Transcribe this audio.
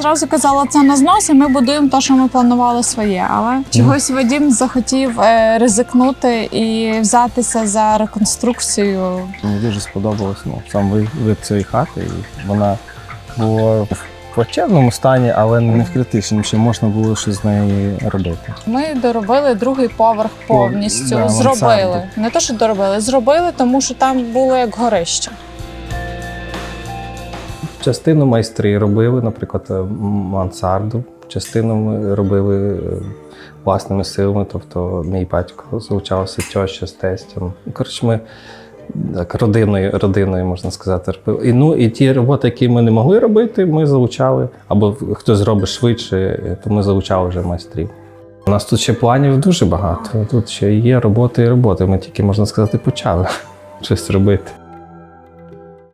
зразу казала, це на зносі, ми будуємо те, що ми планували своє. Але чогось Вадім захотів е, ризикнути і взятися за реконструкцію. Мені дуже сподобалось ну, сам ви- вид цієї хати. І вона була в плачевному стані, але не в критичному, що можна було щось з нею робити. Ми доробили другий поверх повністю. да, зробили. мансарду. Не те, що доробили, зробили, тому що там було як горище. Частину майстри робили, наприклад, е, мансарду, частину ми робили е, власними силами, тобто мій батько залучався тьоща з тестем. Коротше, ми так, родиною, родиною, можна сказати, робили. І, ну, і ті роботи, які ми не могли робити, ми залучали, або хтось робить швидше, е, то ми залучали вже майстрів. У нас тут ще планів дуже багато. Тут ще є роботи і роботи. Ми тільки, можна сказати, почали щось робити.